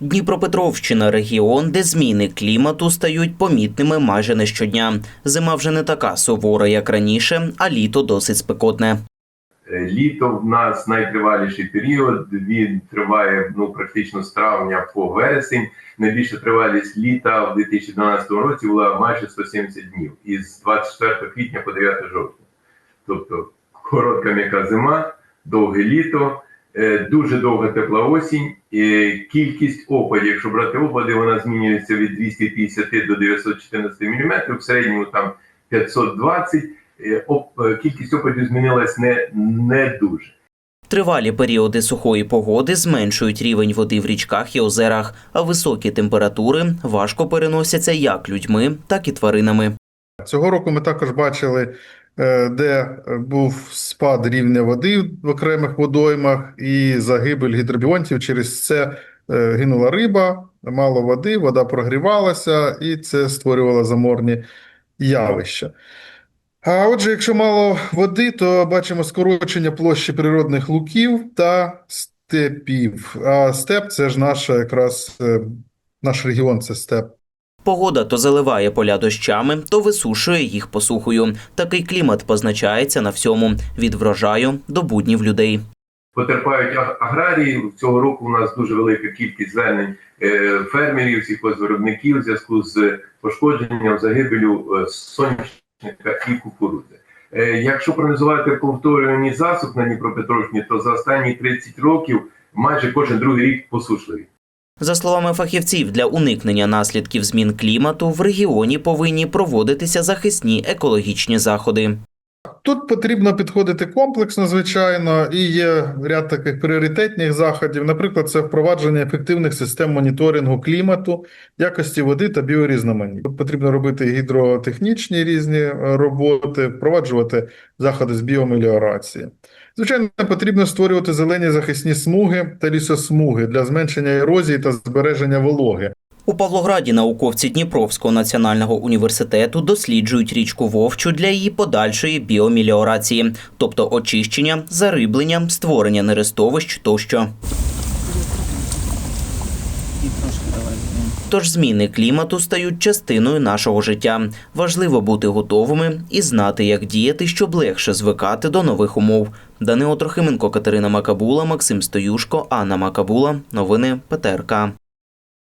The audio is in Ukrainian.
Дніпропетровщина регіон, де зміни клімату стають помітними майже не щодня. Зима вже не така сувора, як раніше, а літо досить спекотне. Е, Літо в нас найтриваліший період. Він триває ну практично з травня по вересень. Найбільша тривалість літа в 2012 році була майже 170 днів із 24 квітня по 9 жовтня. Тобто коротка м'яка зима, довге літо, дуже довга тепла осінь. І кількість опадів, якщо брати опади, вона змінюється від 250 до 914 мм, в середньому там 520 Е, е, Кількість опадів змінилась не, не дуже. Тривалі періоди сухої погоди зменшують рівень води в річках і озерах, а високі температури важко переносяться як людьми, так і тваринами. Цього року ми також бачили, е, де був спад рівня води в окремих водоймах і загибель гідробіонтів. Через це е, гинула риба, мало води, вода прогрівалася, і це створювало заморні явища. А отже, якщо мало води, то бачимо скорочення площі природних луків та степів. А степ це ж наша якраз е, наш регіон, це степ. Погода то заливає поля дощами, то висушує їх посухою. Такий клімат позначається на всьому від врожаю до буднів людей. Потерпають аграрії. Цього року у нас дуже велика кількість звернень е, фермерів, сільхозвиробників в зв'язку з пошкодженням загибелю е, соняшника і кукурудзи. Е, Якщо проаналізувати повторювані засух на Дніпропетровщині, то за останні 30 років майже кожен другий рік посушливий. За словами фахівців, для уникнення наслідків змін клімату в регіоні повинні проводитися захисні екологічні заходи. Тут потрібно підходити комплексно, звичайно, і є ряд таких пріоритетних заходів. Наприклад, це впровадження ефективних систем моніторингу клімату, якості води та біорізноманіття. Тут потрібно робити гідротехнічні різні е, роботи, впроваджувати заходи з біомеліорації. Звичайно, потрібно створювати зелені захисні смуги та лісосмуги для зменшення ерозії та збереження вологи. У Павлограді науковці Дніпровського національного університету досліджують річку Вовчу для її подальшої біомеліорації, тобто очищення, зариблення, створення нерестовищ тощо. Тож зміни клімату стають частиною нашого життя. Важливо бути готовими і знати, як діяти, щоб легше звикати до нових умов. Данило Трохименко, Катерина Макабула, Максим Стоюшко, Анна Макабула. Новини ПТРК.